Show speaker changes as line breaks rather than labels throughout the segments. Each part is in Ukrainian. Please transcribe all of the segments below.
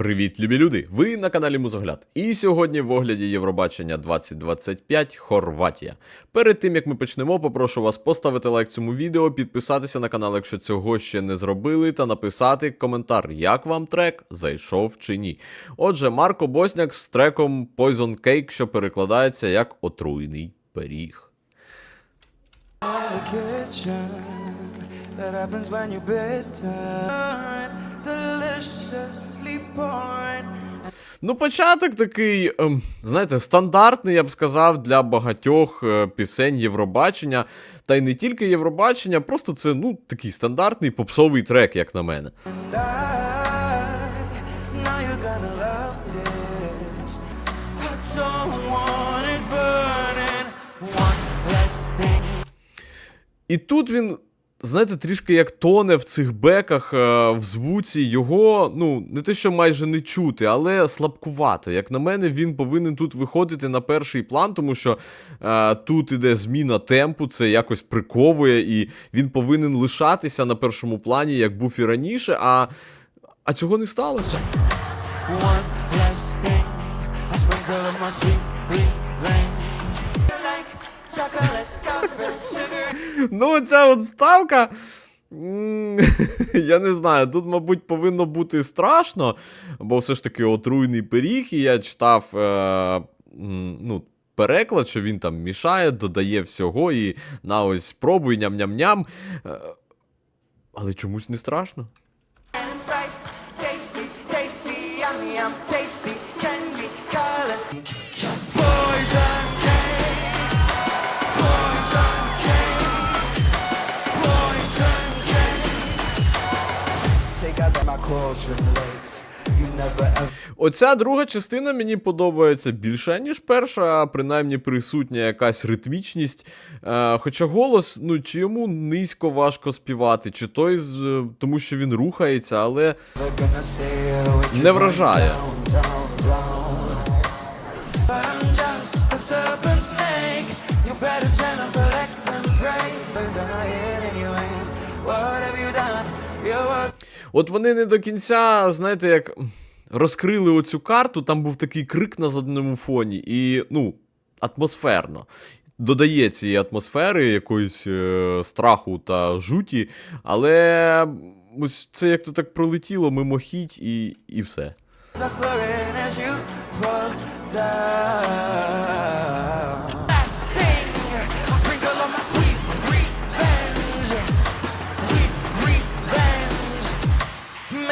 Привіт, любі люди! Ви на каналі Музогляд. І сьогодні в огляді Євробачення 2025 Хорватія. Перед тим як ми почнемо, попрошу вас поставити лайк цьому відео, підписатися на канал, якщо цього ще не зробили, та написати коментар, як вам трек зайшов чи ні. Отже, Марко Босняк з треком Poison Cake, що перекладається як отруйний пиріг.
That happens when you bitten. Deliciously pouring.
Ну, початок такий, ем, знаєте, стандартний, я б сказав, для багатьох е, пісень Євробачення. Та й не тільки Євробачення, просто це ну, такий стандартний попсовий трек, як на мене.
You're.
І тут він, знаєте, трішки як тоне в цих беках е, в звуці. Його, ну, не те, що майже не чути, але слабкувато. Як на мене, він повинен тут виходити на перший план, тому що е, тут іде зміна темпу, це якось приковує, і він повинен лишатися на першому плані, як був і раніше. А, а цього не сталося.
One
Ну, оця от вставка. Я не знаю, тут, мабуть, повинно бути страшно, бо все ж таки отруйний пиріг, і я читав е, ну, переклад, що він там мішає, додає всього, і на ось пробуй ням-ням-ням. Е, Але чомусь не страшно.
spice. Tasty, tasty, yummy, yum, tasty.
Оця друга частина мені подобається більше, ніж перша, принаймні присутня якась ритмічність. Е, хоча голос, ну чи йому низько важко співати, чи той з, е, тому що він рухається, але
awake.
не вражає. От вони не до кінця, знаєте, як розкрили оцю карту, там був такий крик на задньому фоні, і, ну, атмосферно. Додає цієї атмосфери, якоїсь е, страху та жуті, але ось це як то так пролетіло мимохідь і, і все.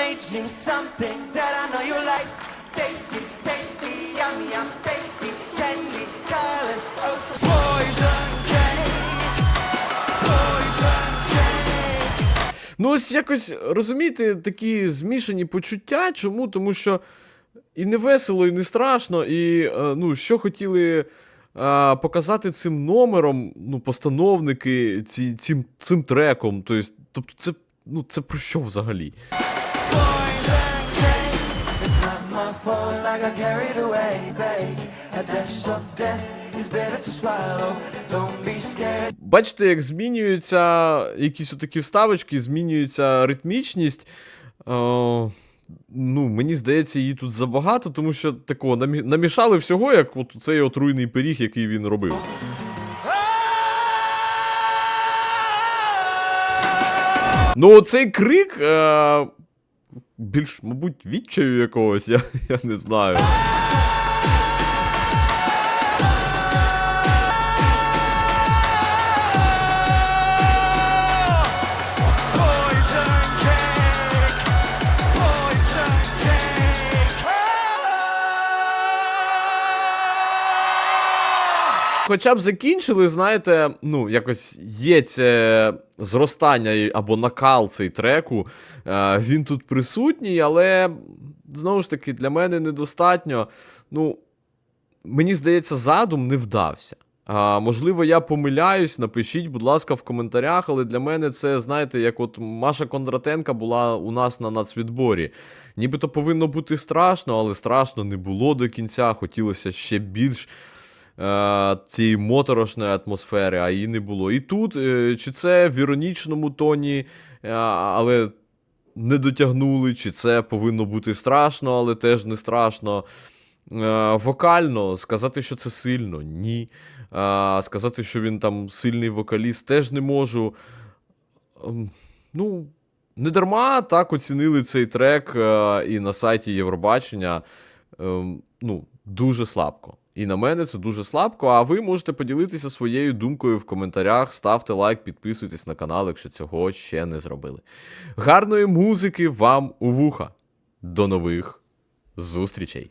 You something that I know you like. Tasty, tasty, yummy, yum, tasty. Candy, colors, oh, so poison. Poison.
Ну, ось якось розумієте, такі змішані почуття. Чому? Тому що і не весело, і не страшно, і е, ну, що хотіли. е, Показати цим номером, ну, постановники, ці, цим, цим треком. Тобто це, ну, це про що взагалі? Бачите, як змінюються якісь отакі вставочки, змінюється ритмічність. Е, ну, мені здається, її тут забагато, тому що такого намішали всього, як от цей отруйний пиріг, який він робив. Ну, цей крик. Е, більш, мабуть, відчаю якогось, я, я не знаю. Хоча б закінчили, знаєте, ну, якось є це зростання або накал цей треку. Е, він тут присутній, але знову ж таки, для мене недостатньо. Ну, мені здається, задум не вдався. А, можливо, я помиляюсь, напишіть, будь ласка, в коментарях, але для мене це, знаєте, як от Маша Кондратенка була у нас на нацвідборі. Нібито повинно бути страшно, але страшно не було до кінця. Хотілося ще більш цієї моторошної атмосфери, а її не було. І тут, е, чи це в іронічному тоні, е, але не дотягнули, чи це повинно бути страшно, але теж не страшно. Е, вокально сказати, що це сильно, ні. Е, сказати, що він там сильний вокаліст, теж не можу. Ем, ну, не дарма так оцінили цей трек е, і на сайті Євробачення. Ем, ну, дуже слабко. І на мене це дуже слабко. А ви можете поділитися своєю думкою в коментарях. Ставте лайк, підписуйтесь на канал, якщо цього ще не зробили. Гарної музики вам у вуха. До нових зустрічей!